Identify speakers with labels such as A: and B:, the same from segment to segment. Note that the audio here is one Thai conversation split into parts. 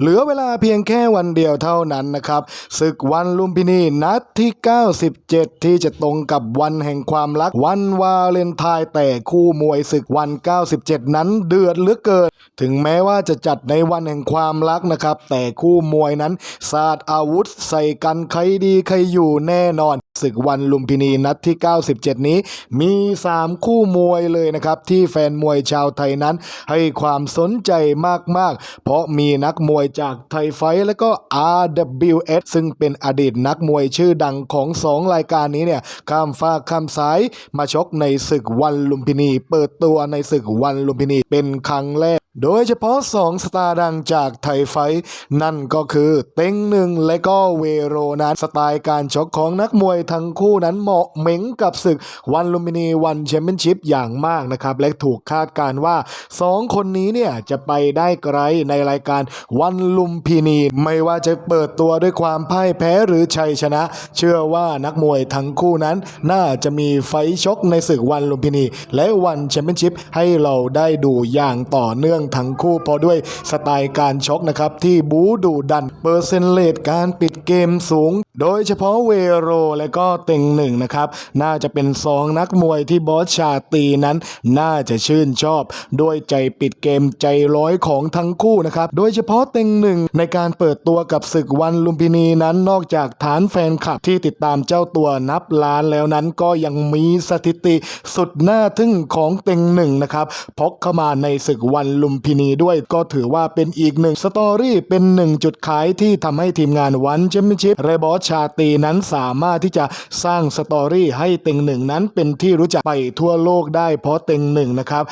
A: เหลือเวลาเพียงแค่วันเดียวเท่านั้นนะครับศึกวันลุมพินีนัดที่ 97 ที่จะตรงกับวันแห่งความรัก วันวาเลนไทน์แต่คู่มวยศึกวัน 97 นั้นเดือดเหลือเกิน ถึงแม้ว่าจะจัดในวันแห่งความรักนะครับ แต่คู่มวยนั้นสาดอาวุธใส่กันใครดีใครอยู่แน่นอน ศึกวันลุมพินีนัดที่ 97 นี้ มี 3 คู่มวยเลยนะครับ ที่แฟนมวยชาวไทยนั้น ให้ความสนใจมาก ๆ เพราะมีนักมวยจากไทยไฟและก็ RWS ซึ่งเป็นอดีตนักมวยชื่อดังของ 2 รายการนี้เนี่ยข้ามฟ้าข้ามสายมาชกในศึกวันลุมพินี เปิดตัวในศึกวันลุมพินีเป็นครั้งแรก โดยเฉพาะ 2 สตาร์ดังจากไทยไฟ นั่นก็คือเต็งหนึ่งและก็เวโรนั้นสไตล์การชกของนักมวยทั้งคู่นั้นเหมาะเหม็งกับศึกวันลุมพินีวันแชมเปี้ยนชิพอย่างมากนะครับ และถูกคาดการว่า 2 คนนี้เนี่ยจะไปได้ไกลในรายการวันลุมพินี ไม่ว่าจะเปิดตัวด้วยความพ่ายแพ้หรือชัยชนะ เชื่อว่านักมวยทั้งคู่นั้น น่าจะมีไฟชกในศึกวันลุมพินี และวันแชมเปี้ยนชิพให้เราได้ดูอย่างต่อเนื่องทั้งคู่เพราะด้วยสไตล์การชกนะครับที่บูดูดัน เปอร์เซนต์เลทการปิดเกมสูง โดยเฉพาะเวโรและก็เต็งหนึ่งนะครับ น่าจะเป็นสองนักมวยที่บอสชาตีนั้น น่าจะชื่นชอบ ด้วยใจปิดเกมใจร้อยของทั้งคู่นะครับ โดยเฉพาะเต็งหนึ่งในการเปิดตัวกับศึกวันลุมพินีนั้นนอกจากฐานแฟนคลับที่ติดตามเจ้าตัวนับล้านแล้วนั้นก็ยังมีสถิติสุดน่าทึ่งของเต็งหนึ่งนะครับพกเข้ามาในศึกวันลุมพินีด้วยก็ถือว่าเป็นอีกหนึ่งสตอรี่เป็นหนึ่งจุดขายที่ทำให้ทีมงานวันแชมเปี้ยนชิพเรบอสชาตีนั้นสามารถที่จะสร้างสตอรี่ให้เต็งหนึ่งนั้นเป็นที่รู้จักไปทั่วโลกได้เพราะเต็งหนึ่งนะครับ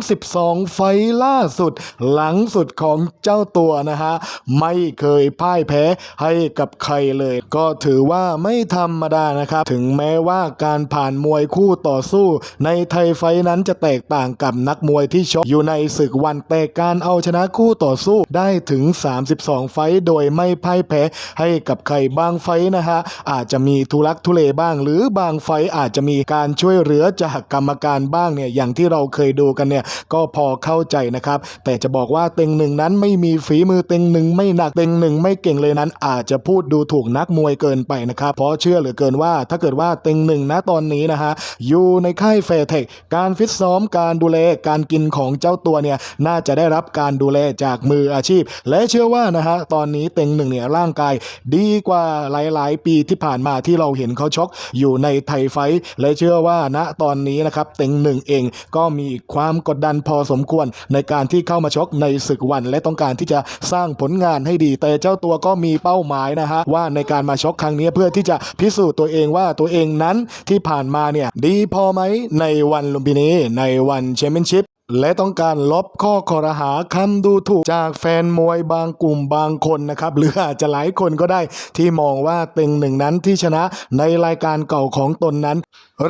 A: 32 ไฟล่าสุด หลังสุดของเจ้าตัวนะฮะไม่เคยพ่ายแพ้ให้กับใครเลย ก็ถือว่าไม่ธรรมดานะครับ ถึงแม้ว่าการผ่านมวยคู่ต่อสู้ ในไทยไฟนั้นจะแตกต่างกับนักมวยที่ชกอยู่ในศึกวนแต่การเอาชนะคู่ต่อสู้ได้ถึง 32 ไฟท์โดยไม่พ่ายแพ้ให้กับใครบางไฟท์นะฮะอาจจะมีทุลักทุเลบ้าง หรือบางไฟท์อาจจะมีการช่วยเหลือจากกรรมการบ้างเนี่ยอย่างที่เราเคยดูกันเนี่ยก็พอเข้าใจนะครับ แต่จะบอกว่าเต็งหนึ่งนั้นไม่มีฝีมือเต็งหนึ่งไม่หนักเต็งหนึ่งไม่เก่งเลยนั้น อาจจะพูดดูถูกนักมวยเกินไปนะครับ เพราะเชื่อเหลือเกินว่าถ้าเกิดว่าเต็งหนึ่งนะตอนนี้นะฮะอยู่ในค่ายแฟร์เทคการฟิตซ้อมการดูแลการกินของเจ้าตัวเนี่ยน่าจะได้รับการดูแลจากมืออาชีพ และเชื่อว่านะฮะตอนนี้เต็งหนึ่งเนี่ยร่างกายดีกว่าหลาย ๆ ปีที่ผ่านมาที่เราเห็นเขาชกอยู่ในไทยไฟและเชื่อว่าณตอนนี้นะครับเต็งหนึ่งเองก็มีความกดดันพอสมควรในการที่เข้ามาชกในศึกวัน และต้องการที่จะสร้างผลงานให้ดี แต่เจ้าตัวก็มีเป้าหมายนะฮะว่าในการมาชกครั้งนี้เพื่อที่จะพิสูจน์ตัวเองว่าตัวเองนั้นที่ผ่านมาเนี่ยดีพอไหมในวันลุมพินีในวันแชมเปี้ยนชิพ และต้องการลบข้อคอรหาคำดูถูกจากแฟนมวยบางกลุ่มบางคนนะครับ หรืออาจจะหลายคนก็ได้ที่มองว่าเต็งหนึ่งนั้นที่ชนะในรายการเก่าของตนนั้น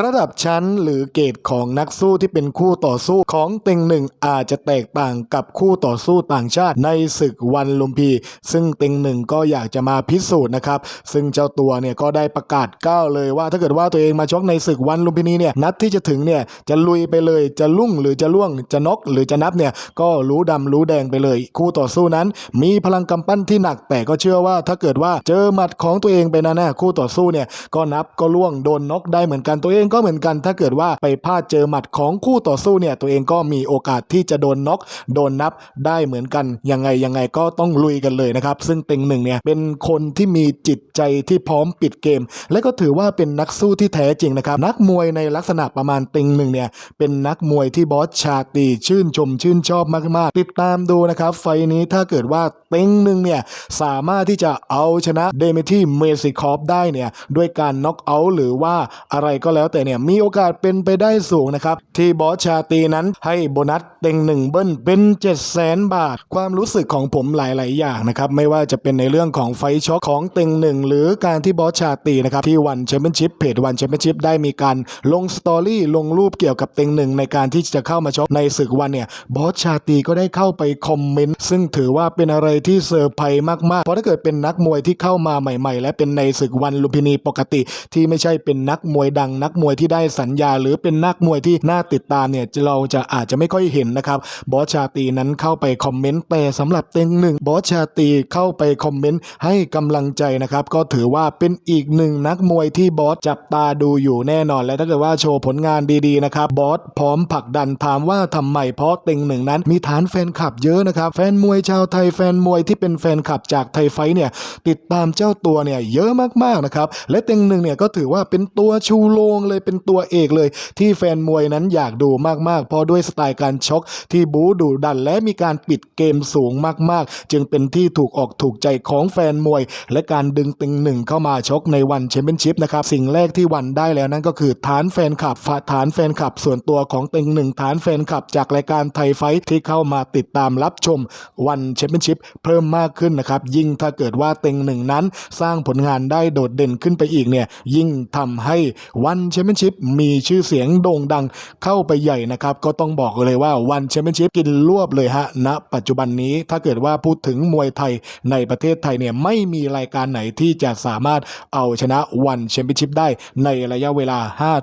A: ระดับชั้นหรือเกรดของนักสู้ที่เป็นคู่ต่อสู้ของเต็งหนึ่งอาจจะแตกต่างกับคู่ต่อสู้ต่างชาติในศึกวันลุมพี ซึ่งเต็งหนึ่งก็อยากจะมาพิสูจน์นะครับ ซึ่งเจ้าตัวเนี่ยก็ได้ประกาศก้าวเลยว่าถ้าเกิดว่าตัวเองมาชกในศึกวันลุมพินีเนี่ยนัดที่จะถึงเนี่ยจะลุยไปเลยจะลุ่งหรือจะล่วงจะนกหรือจะนับเนี่ยก็รู้ดำรู้แดงไปเลย คู่ต่อสู้นั้น มีพลังกำปั้นที่หนักแต่ก็เชื่อว่าถ้าเกิดว่าเจอหมัดของตัวเองไปนะนะคู่ต่อสู้เนี่ยก็นับก็ล่วงโดนนกได้เหมือนกันตัวเองก็เหมือนกันถ้าเกิดว่าไปพลาดเจอหมัดของคู่ต่อสู้เนี่ยตัวเองก็มีโอกาสที่จะโดนน็อกโดนนับได้เหมือนกันยังไงยังไงก็ต้องลุยกันเลยนะครับซึ่งเต็งหนึ่งเนี่ยเป็นคนที่มีจิตใจที่พร้อมปิดเกม และก็ถือว่าเป็นนักสู้ที่แท้จริงนะครับนักมวยในลักษณะประมาณเต็งหนึ่งเนี่ยเป็นนักมวยที่บอสชาตีชื่นชมชื่นชอบมากๆ ติดตามดูนะครับไฟนี้ถ้าเกิดว่าเต็งหนึ่งเนี่ยสามารถที่จะเอาชนะเดเมที่เมซิคอฟได้เนี่ยด้วยการน็อกเอาท์หรือว่าอะไรก็แล้วแต่เนี่ยมีโอกาสเป็นไปได้สูงนะครับ ที่บอสชาตีนั้นให้โบนัสเต็งหนึ่งเบิ้ลเป็น7 0 0 0 0 0 บาท ความรู้สึกของผมหลาย ๆ อย่างนะครับ ไม่ว่าจะเป็นในเรื่องของไฟช็อคของเต็งหนึ่งหรือการที่บอสชาตีนะครับ ที่วันแชมเปี้ยนชิพเพจวันแชมเปี้ยนชิพได้มีการลงสตอรี่ลงรูปเกี่ยวกับเต็งหนึ่งในการที่จะเข้ามาชกในศึกวันเนี่ยบอสชาตีก็ได้เข้าไปคอมเมนต์ซึ่งถือว่าเป็นอะไรที่เซอร์ไพรส์มาก ๆ เพราะถ้าเกิดเป็นนักมวยที่เข้ามาใหม่ ๆ และเป็นในศึกวันลุมพินีปกติ ที่ไม่ใช่เป็นนักมวยดังนักมวยที่ได้สัญญา หรือเป็นนักมวยที่น่าติดตามเนี่ยเราจะอาจจะไม่ค่อยเห็นนะครับบอสชาตีนั้นเข้าไปคอมเมนต์แต่สำหรับเต็งหนึ่งบอสชาตีเข้าไปคอมเมนต์ให้กำลังใจนะครับก็ถือว่าเป็นอีกหนึ่งนักมวยที่บอสจับตาดูอยู่แน่นอน และถ้าเกิดว่าโชว์ผลงานดีๆนะครับบอสพร้อมผลักดันถามว่าทำไมเพราะเต็งหนึ่งนั้น มีฐานแฟนคลับเยอะนะครับแฟนมวยชาวไทยแฟนมวยที่เป็นแฟนคลับจากไทยไฟเนี่ยติดตามเจ้าตัวเนี่ยเยอะมากๆนะครับและเต็งหนึ่งเนี่ยก็ถือว่าเป็นตัวชูโรงเลยเป็นตัวเอกเลย ที่แฟนมวยนั้นอยากดูมากๆ เพราะด้วยสไตล์การชกที่บู๊ดุดันและมีการปิดเกมสูงมากๆ จึงเป็นที่ถูกออกถูกใจของแฟนมวย และการดึงต็งหนึ่งเข้ามาชกในวันแชมเปี้ยนชิพนะครับสิ่งแรกที่วันได้แล้วนั่นก็คือฐานแฟนคลับฝาฐานแฟนคลับส่วนตัวของต็งหนึ่งฐานแฟนคลับจากรายการไทยไฟท์ที่เข้ามาติดตามรับชมวันแชมเปี้ยนชิพเพิ่มมากขึ้นนะครับยิ่งถ้าเกิดว่าต็งหนึ่งนั้นสร้างผลงานได้โดดเด่นขึ้นไปอีกเนี่ยยิ่งทำให้วันแชชมเปี้ยนชิพมีชื่อเสียงโด่งดังเข้าไปใหญ่นะครับ ก็ต้องบอกเลยว่าวันแชมเปี้ยนชิพกินรวบเลยฮะณปัจจุบันนี้ถ้าเกิดว่าพูดถึงมวยไทยในประเทศไทยเนี่ยไม่มีรายการไหนที่จะสามารถเอาชนะวันแชมเปี้ยนชิพได้ในระยะเวลา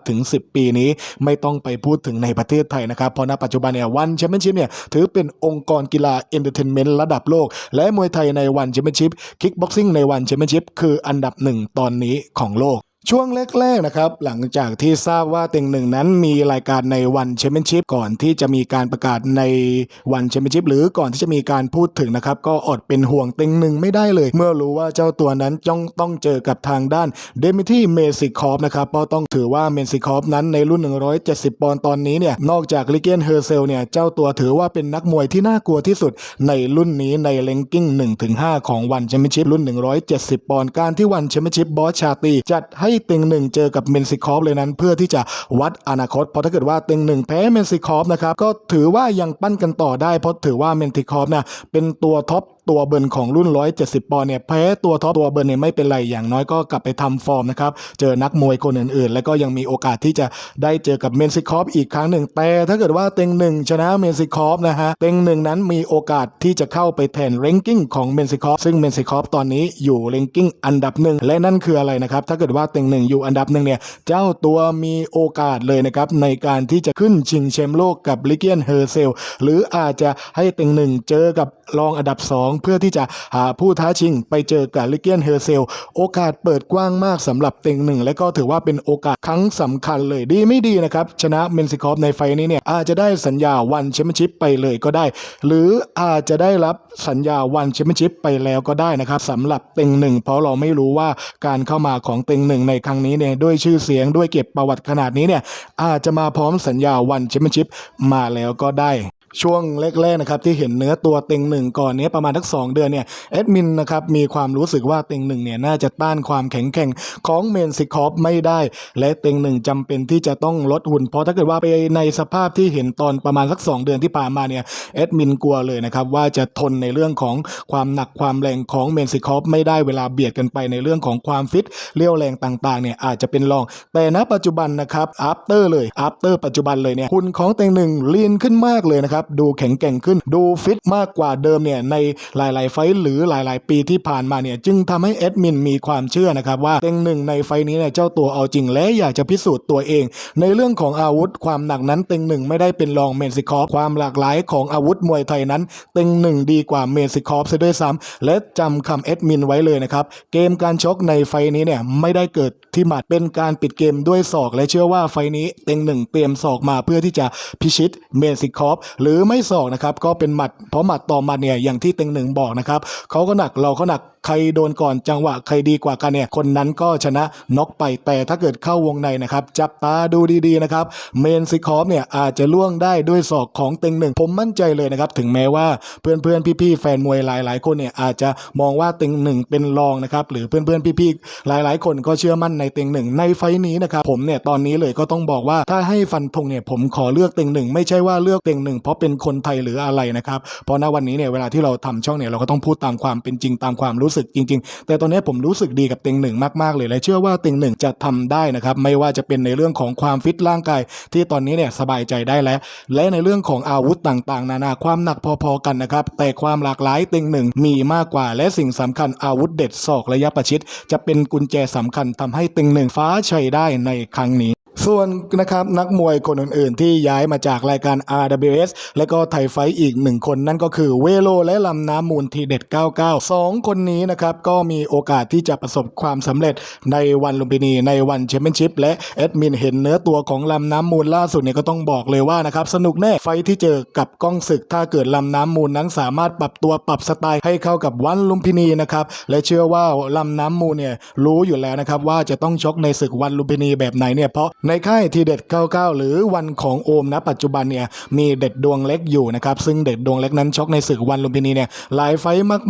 A: 5-10 ปีนี้ ไม่ต้องไปพูดถึงในประเทศไทยนะครับเพราะณปัจจุบันเนี่ยวันแชมเปี้ยนชิพเนี่ยถือเป็นองค์กรกีฬาเอนเตอร์เทนเมนต์ระดับโลก และมวยไทยในวันแชมเปี้ยนชิพคิกบ็อกซิ่งในวันแชมเปี้ยนชิพคืออันดับหนึ่งตอนนี้ของโลก ช่วงแรกๆนะครับ หลังจากที่ทราบว่าเต็งหนึ่งนั้นมีรายการในวันแชมเปี้ยนชิพก่อนที่จะมีการประกาศในวันแชมเปี้ยนชิพหรือก่อนที่จะมีการพูดถึงนะครับ ก็อดเป็นห่วงเต็งหนึ่งไม่ได้เลย เมื่อรู้ว่าเจ้าตัวนั้นจ้องต้องเจอกับทางด้านเดมิที่เมซิคอฟนะครับเพราะต้องถือว่าเมซิคอฟนั้นในรุ่น 170 ปอนด์ตอนนี้เนี่ยนอกจากลิเกนเฮอร์เซลเนี่ยเจ้าตัวถือว่าเป็นนักมวยที่น่ากลัวที่สุดในรุ่นนี้ในเลงกิ้ง1-5 ของวันแชมเปี้ยนชิพรุ่น 170 ปอนด์การที่วันแชมเปี้ยนชิพบอสชาตรีจัดให้ต็งหนึ่งเจอกับเมนซิคอฟเลยนั้น เพื่อที่จะวัดอนาคตเพราะถ้าเกิดว่าเต็งหนึ่งแพ้เมนซิคอฟนะครับก็ถือว่ายังปั้นกันต่อได้เพราะถือว่าเมนซิคอฟนะเป็นตัวท็อปตัวเบิร์นของรุ่น 170 ปอนด์เนี่ยแพ้ตัวท็อปตัวเบิร์นเนี่ยไม่เป็นไรอย่างน้อยก็กลับไปทำฟอร์มนะครับ เจอนักมวยคนอื่นๆ แล้วก็ยังมีโอกาสที่จะได้เจอกับเมนซิคอฟอีกครั้งหนึ่ง แต่ถ้าเกิดว่าเต็งหนึ่งชนะเมนซิคอฟนะฮะ เต็งหนึ่งนั้นมีโอกาสที่จะเข้าไปแทนเรนกิ้งของเมนซิคอฟซึ่งเมนซิคอฟตอนนี้อยู่เรนกิ้งอันดับหนึ่งและนั่นคืออะไรนะครับถ้าเกิดว่าเต็งหนึ่งอยู่อันดับหนึ่งเนี่ยเจ้าตัวมีโอกาสเลยนะครับในการที่จะขึ้นชิงแชมป์โลกกับลิเกียนเฮอร์เซลหรืออาจจะให้เต็งหนึ่งเจอกับรองอันดับสองเพื่อที่จะหาผู้ท้าชิง ไปเจอกับลิเกียนเฮอร์เซล โอกาสเปิดกว้างมากสำหรับเต็งหนึ่งและก็ถือว่าเป็นโอกาสครั้งสำคัญเลยดีไม่ดีนะครับ ชนะเมนซิคอฟในไฟล์นี้เนี่ยอาจจะได้สัญญาวันแชมเปี้ยนชิพไปเลยก็ได้ หรืออาจจะได้รับสัญญาวันแชมเปี้ยนชิพไปแล้วก็ได้นะครับสำหรับเต็งหนึ่งเพราะเราไม่รู้ว่าการเข้ามาของเต็งหนึ่งในครั้งนี้เนี่ยด้วยชื่อเสียงด้วยเก็บประวัติขนาดนี้เนี่ยอาจจะมาพร้อมสัญญาวันแชมเปี้ยนชิพมาแล้วก็ได้ ช่วงแรกๆนะครับที่เห็นเนื้อตัวเต็งหนึ่งก่อนเนี้ยประมาณทักสองเดือนเนี่ยแอดมินนะครับมีความรู้สึกว่าเต็งหนึ่งเนี่ยน่าจะต้านความแข็งแกร่งของเมนซิคอฟไม่ได้ และเต็งหนึ่งจำเป็นที่จะต้องลดหุ่น เพราะถ้าเกิดว่าไปในสภาพที่เห็นตอนประมาณสัก 2 เดือนที่ผ่านมาเนี่ยแอดมินกลัวเลยนะครับว่าจะทนในเรื่องของความหนักความแรงของเมนซิคอฟไม่ได้เวลาเบียดกันไปในเรื่องของความฟิตเรี่ยวแรงต่างๆเนี่ยอาจจะเป็นรอง แต่ณปัจจุบันนะครับอัปเตอร์เลยอัปเตอร์ปัจจุบันเลยเนี่ยหุ่นของเต็งหนึ่งลีนขึ้นมากเลยนะครับดูแข็งแกร่งขึ้น ดูฟิตมากกว่าเดิมเนี่ยในหลาย ๆ ไฟหรือหลาย ๆ ปีที่ผ่านมาเนี่ยจึงทำให้แอดมินมีความเชื่อนะครับว่าเต็งหนึ่งในไฟนี้เนี่ยเจ้าตัวเอาจริงและอยากจะพิสูจน์ตัวเอง ในเรื่องของอาวุธความหนักนั้นเต็งหนึ่งไม่ได้เป็นรองเมนซิคอฟความหลากหลายของอาวุธมวยไทยนั้น เต็งหนึ่งดีกว่าเมนซิคอฟซะด้วยซ้ำและจำคำแอดมินไว้เลยนะครับเกมการชกในไฟนี้เนี่ยไม่ได้เกิดที่หมัดเป็นการปิดเกมด้วยศอก และเชื่อว่าไฟนี้เต็งหนึ่งเตรียมศอกมาเพื่อที่จะพิชิตเมนซิคอฟหรือือไม่ศอกนะครับก็เป็นหมัดเพราะหมัดต่อหมัดเนี่ยอย่างที่เต็งหนึ่งบอกนะครับเขาก็หนักเราก็หนัก ใครโดนก่อนจังหวะใครดีกว่ากันเนี่ยคนนั้นก็ชนะน็อกไปแต่ถ้าเกิดเข้าวงในนะครับจับตาดูดีๆนะครับเมนซิคอฟเนี่ยอาจจะล่วงได้ด้วยศอกของเต็งหนึ่งผมมั่นใจเลยนะครับถึงแม้ว่าเพื่อนๆพี่ๆแฟนมวยหลายๆ คนเนี่ยอาจจะมองว่าเต็งหนึ่งเป็นรองนะครับหรือเพื่อนๆพี่ๆหลายๆ คนก็เชื่อมั่นในเต็งหนึ่งในไฟท์นี้นะครับผมเนี่ยตอนนี้เลยก็ต้องบอกว่าถ้าให้ฟันธงเนี่ยผมขอเลือกเต็งหนึ่งไม่ใช่ว่าเลือกเต็งหนึ่งเพราะเป็นคนไทยหรืออะไรนะครับเพราะณวันนี้เนี่ยเวลาที่เราทำช่องเนี่ยเราก็ต้องพูดตามความเป็นจริงตามความรู้สึกจริง ๆ แต่ตอนนี้ผมรู้สึกดีกับเต็งหนึ่งมากๆเลยและเชื่อว่าเต็งหนึ่งจะทำได้นะครับไม่ว่าจะเป็นในเรื่องของความฟิตร่างกาย ที่ตอนนี้เนี่ยสบายใจได้แล้ว และในเรื่องของอาวุธต่างๆ นานาความหนักพอๆกันนะครับแต่ความหลากหลายเต็งหนึ่งมีมากกว่า และสิ่งสำคัญอาวุธเด็ดศอกระยะประชิดจะเป็นกุญแจสำคัญทำให้เต็งหนึ่งฟ้าชัยได้ในครั้งนี้ ส่วนนะครับนักมวยคนอื่นๆ ที่ย้ายมาจากรายการ RWS และก็ไทยไฟอีกหนึ่งคนนั่นก็คือเวโลและลำน้ำมูลทีเด็ด 99สองคนนี้นะครับก็มีโอกาสที่จะประสบความสำเร็จในวันลุมพินีในวันแชมเปี้ยนชิพและแอดมินเห็นเนื้อตัวของลำน้ำมูลล่าสุดเนี่ยก็ต้องบอกเลยว่านะครับสนุกแน่ไฟท์ที่เจอกับก้องศึกถ้าเกิดลำน้ำมูลนั้นสามารถปรับตัวปรับสไตล์ให้เข้ากับวันลุมพินีนะครับและเชื่อว่าลำน้ำมูลเนี่ยรู้อยู่แล้วนะครับว่าจะต้องชกในศึกวันลุมพินีแบบไหนเนี่ยเพราะในค่ายทีเด็ด 99 หรือวันของโอมนะปัจจุบันเนี่ยมีเด็ดดวงเล็กอยู่นะครับ ซึ่งเด็ดดวงเล็กนั้นชกในศึกวันลุมพินีเนี่ยหลายไฟ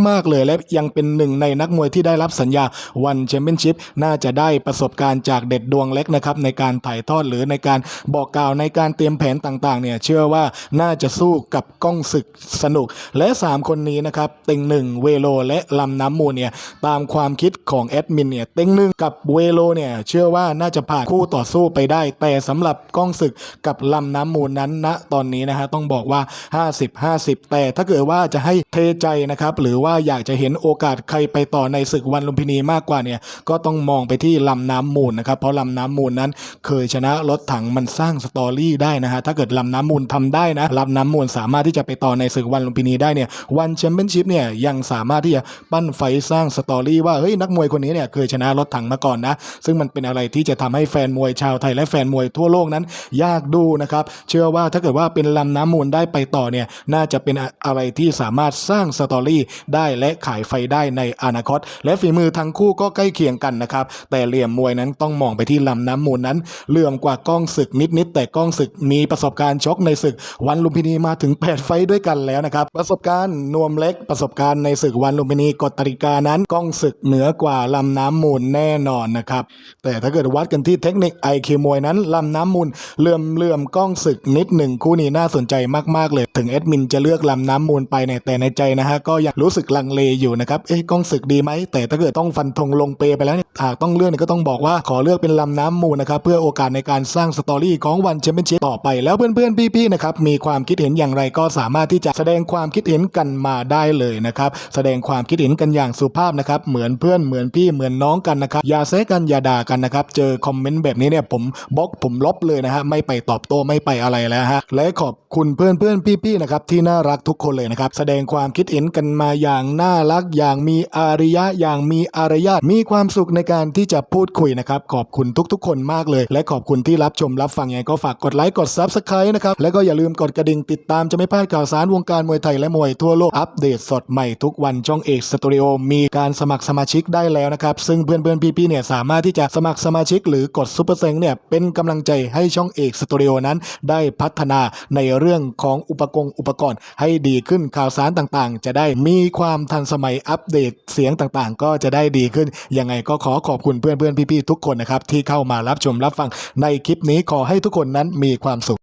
A: มาก ๆ เลย และยังเป็นหนึ่งในนักมวยที่ได้รับสัญญาวันแชมเปี้ยนชิพน่าจะได้ประสบการณ์จากเด็ดดวงเล็กนะครับ ในการถ่ายทอดหรือในการบอกกล่าวในการเตรียมแผนต่างๆเนี่ยเชื่อว่าน่าจะสู้กับก้องศึกสนุก และ 3 คนนี้นะครับเต็งหนึ่งเวโลและลำน้ำมูลเนี่ยตามความคิดของแอดมินเนี่ยเต็งหนึ่งกับเวโลเนี่ยเชื่อว่าน่าจะผ่านคู่ต่อสู้ไปได้ แต่สำหรับก้องศึกกับลำน้ำมูลนั้นณตอนนี้นะฮะต้องบอกว่า 50 50 แต่ถ้าเกิดว่าจะให้เทใจนะครับหรือว่าอยากจะเห็นโอกาสใครไปต่อในศึกวันลุมพินีมากกว่าเนี่ยก็ต้องมองไปที่ลำน้ำมูลนะครับเพราะลำน้ำมูลนั้น เคยชนะรถถังมันสร้างสตอรี่ได้นะฮะถ้าเกิดลำน้ำมูลทำได้นะลำน้ำมูลสามารถที่จะไปต่อในศึกวันลุมพินีได้เนี่ยวันแชมเปี้ยนชิพเนี่ยยังสามารถที่จะปั้นไฟสร้างสตอรี่ว่าเฮ้ยนักมวยคนนี้เนี่ยเคยชนะรถถังมาก่อนนะซึ่งมันเป็นอะไรที่จะทำให้แฟนมวยชาวไทยและแฟนมวยทั่วโลกนั้น ยากดูนะครับเชื่อว่าถ้าเกิดว่าเป็นลำน้ำมูลได้ไปต่อเนี่ยน่าจะเป็นอะไรที่สามารถสร้างสตอรี่ได้และขายไฟได้ในอนาคต และฝีมือทั้งคู่ก็ใกล้เคียงกันนะครับแต่เหลี่ยมมวยนั้นต้องมองไปที่ลำน้ำมูลนั้นเหลื่อมกว่าก้องศึกนิดๆแต่ก้องศึกมีประสบการณ์ชกในศึกวันลุมพินีมาถึง 8 ไฟด้วยกันแล้วนะครับประสบการณ์นวมเล็กประสบการณ์ในศึกวันลุมพินีกฎตริกานั้นก้องศึกเหนือกว่าลำน้ำมูลแน่นอนนะครับแต่ถ้าเกิดวัดกันที่เทคนิคไอคิวมวยนั้นลำน้ำมูลเลื่อมเลื่อมก้องศึกนิดหนึ่งคู่นี้น่าสนใจมากๆเลย ถึงแอดมินจะเลือกลำน้ำมูลไปเนี่ยแต่ในใจนะฮะก็ยังรู้สึกลังเลอยู่นะครับเอ๊ะก้องศึกดีไหมแต่ถ้าเกิดต้องฟันธงลงเปไปแล้วเนี่ยหากต้องเลือกเนี่ยก็ต้องบอกว่าขอเลือกเป็นลำน้ำมูลนะครับเพื่อโอกาสในการสร้างสตอรี่ของวันแชมเปี้ยนชิพต่อไปแล้วเพื่อนๆพี่ๆนะครับมีความคิดเห็นอย่างไรก็สามารถที่จะแสดงความคิดเห็นกันมาได้เลยนะครับแสดงความคิดเห็นกันอย่างสุภาพนะครับเหมือนเพื่อนเหมือนพี่เหมือนน้องกันนะครับอย่าแซะกันอย่าด่ากันนะครับเจอคอมเมนต์แบบนี้เนี่ยผมบล็อกผมลบเลยนะฮะไม่ไปตอบโต้ไม่ไปอะไรแล้วฮะและขอบคุณเพื่อนเพื่อนพี่ๆนะครับที่น่ารักทุกคนเลยนะครับแสดงความคิดเห็นกันมาอย่างน่ารักอย่างมีอาริยะอย่างมีอารยาทมีความสุขในการที่จะพูดคุยนะครับขอบคุณทุกๆ คนมากเลย และขอบคุณที่รับชมรับฟังยังไงก็ฝากกดไลค์กด Subscribe นะครับแล้วก็อย่าลืมกดกระดิ่งติดตามจะไม่พลาดข่าวสารวงการมวยไทยและมวยทั่วโลกอัปเดตสดใหม่ทุกวันช่องเอกสตูดิโอมีการสมัครสมาชิกได้แล้วนะครับซึ่งเพื่อนๆพี่ๆเนี่ยสามารถที่จะสมัครสมาชิกหรือกดซุปเปอร์เซ็งเนี่ยเป็นกำลังใจให้ช่องเอกสตูดิโอนั้น ได้พัฒนาในเรื่องของอุปกรณ์อุปกรณ์ ให้ดีขึ้นข่าวสารต่างๆ จะได้มีความทันสมัยอัปเดตเสียงต่างๆ ก็จะได้ดีขึ้น ยังไงก็ขอขอบคุณเพื่อนๆ พี่ๆ ทุกคนนะครับ ที่เข้ามารับชมรับฟังในคลิปนี้ขอให้ทุกคนนั้นมีความสุข